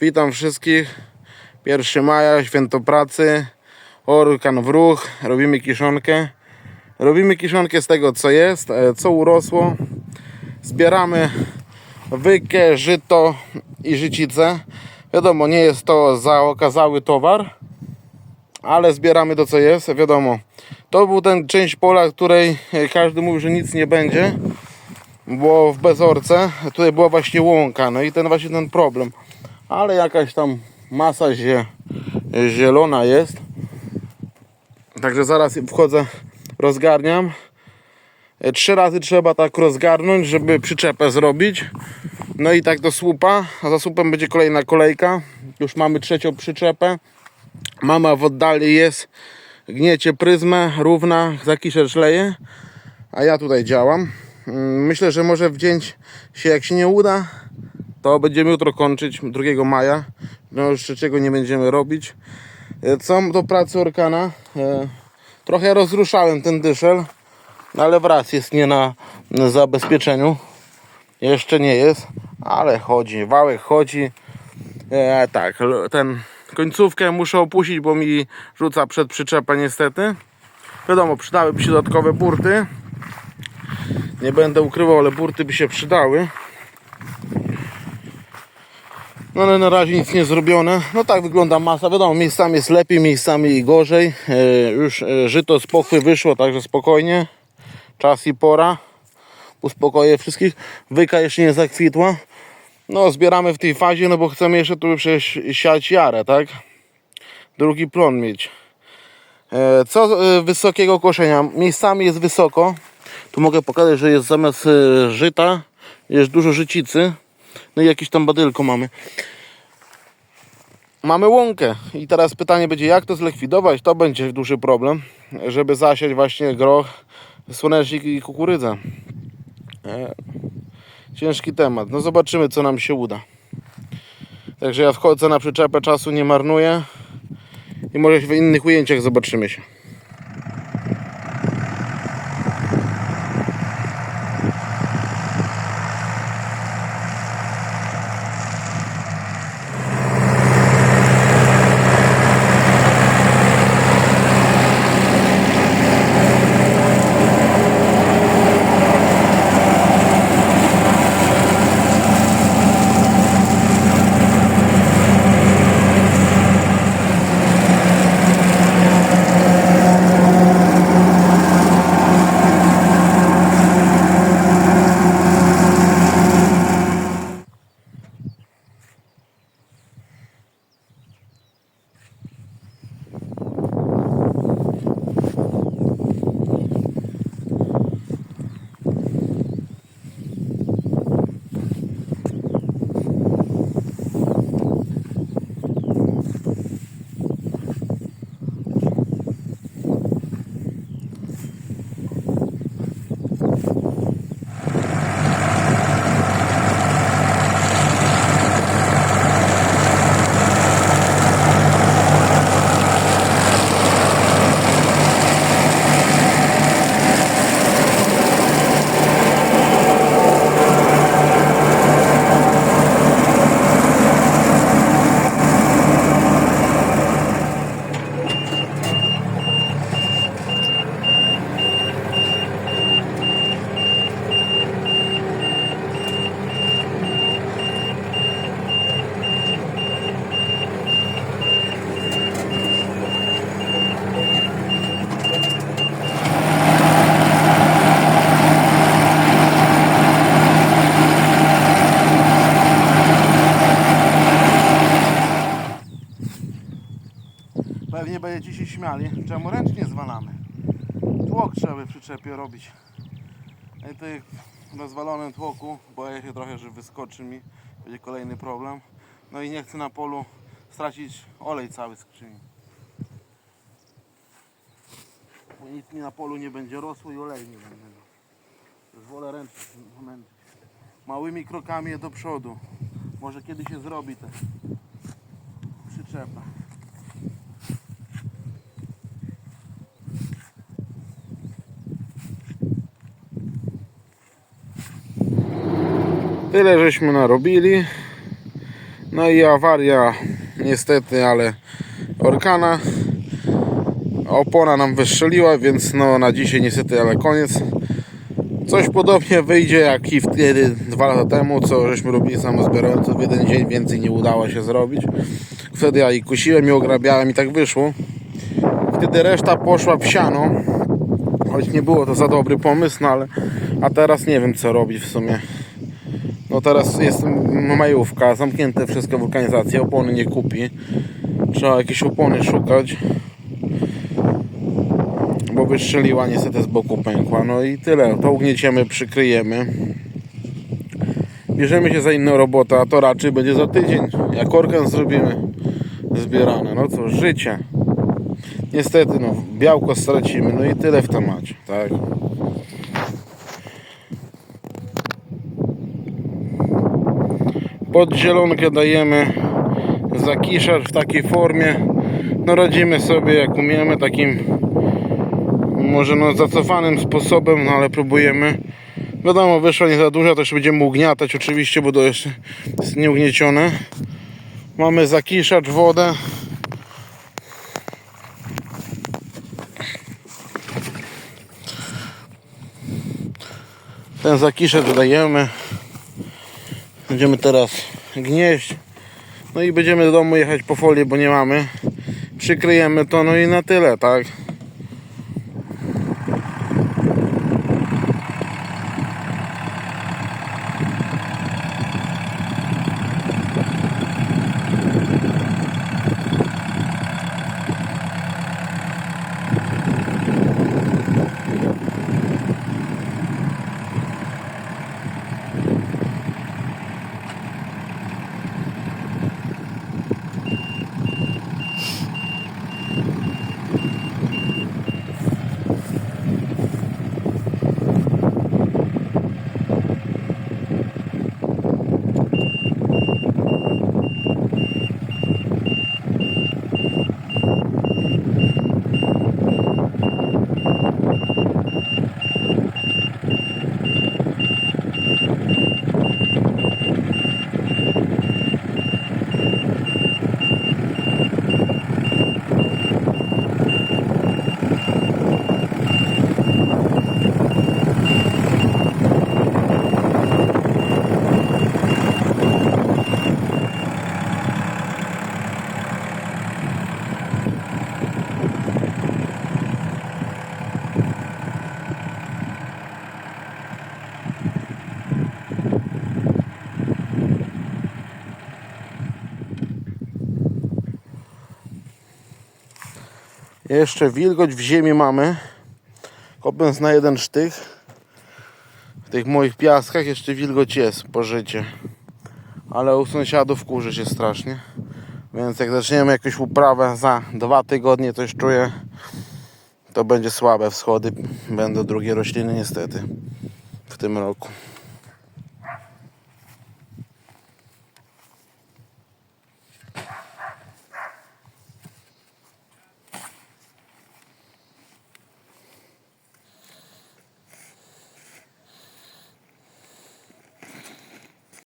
Witam wszystkich. 1 maja, święto pracy. Orkan w ruch. Robimy kiszonkę. Robimy kiszonkę z tego, co jest, e, co urosło. Zbieramy wykę, żyto i życicę. Wiadomo, nie jest to zaokazały towar, ale zbieramy to, co jest. Wiadomo, to był ten część pola, której e, każdy mówił, że nic nie będzie było w bezorce, tutaj była właśnie łąka, no i ten właśnie ten problem. Ale jakaś tam masa zie, zielona jest. Także zaraz wchodzę, rozgarniam. E, Trzy razy trzeba tak rozgarnąć, żeby przyczepę zrobić. No i tak do słupa, a za słupem będzie kolejna kolejka. Już mamy trzecią przyczepę. Mama w oddali jest, gniecie pryzmę, równa, zakiszę szleje, a ja tutaj działam. Mm, Myślę, że może w dzień się, jak się nie uda, to będziemy jutro kończyć 2 maja. No już trzeciego nie będziemy robić. E, Co do pracy Orkana, e, trochę rozruszałem ten dyszel, ale wraz jest nie na, zabezpieczeniu. Jeszcze nie jest, ale chodzi, wałek chodzi. E, tak, ten końcówkę muszę opuścić, bo mi rzuca przed przyczepę niestety. Wiadomo, przydałyby się dodatkowe burty. Nie będę ukrywał, ale burty by się przydały. No ale na razie nic nie zrobione. No tak wygląda masa. Wiadomo, miejscami jest lepiej, miejscami gorzej. E, już e, żyto z pochwy wyszło, także spokojnie. Czas i pora. Uspokoję wszystkich. Wyka jeszcze nie zakwitła. No zbieramy w tej fazie, no bo chcemy jeszcze tu przecież siać jarę, tak? Drugi plon mieć. E, Co wysokiego koszenia? Miejscami jest wysoko. Tu mogę pokazać, że jest zamiast żyta jest dużo życicy. No i jakieś tam badylko mamy. Mamy łąkę i teraz pytanie będzie jak to zlikwidować. To będzie duży problem, żeby zasiać właśnie groch, słonecznik i kukurydzę. E, Ciężki temat. No zobaczymy co nam się uda. Także ja wchodzę na przyczepę, czasu nie marnuję. I może w innych ujęciach zobaczymy się. Tłok trzeba by w przyczepie robić. I tutaj w rozwalonym tłoku boję się trochę, że wyskoczy mi. Będzie kolejny problem. No i nie chcę na polu stracić olej cały skrzyni. Bo nic mi na polu nie będzie rosło i oleju nie będzie. Wolę ręcznie męczyć. Małymi krokami do przodu. Może kiedy się zrobi te przyczepa. Tyle żeśmy narobili. No i awaria, niestety, ale orkana. Opona nam wystrzeliła, więc no na dzisiaj niestety, ale koniec. Coś podobnie wyjdzie jak i wtedy dwa lata temu, co żeśmy robili samozbierająco w jeden dzień, więcej nie udało się zrobić. Wtedy ja i kusiłem i ograbiałem i tak wyszło. Wtedy reszta poszła w siano, choć nie było to za dobry pomysł, no ale a teraz nie wiem co robić w sumie. No teraz jest majówka, zamknięte wszystko wulkanizacje, opony nie kupi. Trzeba jakieś opony szukać. Bo wystrzeliła niestety z boku pękła. No i tyle. To ugnieciemy, przykryjemy. Bierzemy się za inną robotę, a to raczej będzie za tydzień. Jak orkan zrobimy zbierane. No co, życie. Niestety, no, białko stracimy, no i tyle w temacie, tak. Pod zielonkę dajemy zakiszacz w takiej formie. No radzimy sobie jak umiemy, takim może no zacofanym sposobem, no ale próbujemy. Wiadomo, wyszła nie za duża, też będziemy ugniatać oczywiście, bo to jeszcze jest nieugniecione. Mamy zakiszacz, wodę. Ten zakiszacz dajemy. Będziemy teraz gnieść. No i będziemy do domu jechać po folię, bo nie mamy. Przykryjemy to, no i na tyle, tak? Jeszcze wilgoć w ziemi mamy. Kopiąc na jeden sztych. W tych moich piaskach jeszcze wilgoć jest po życie. Ale u sąsiadów kurzy się strasznie. Więc jak zaczniemy jakąś uprawę za dwa tygodnie, coś czuję, to będzie słabe wschody. Będą drugie rośliny niestety w tym roku.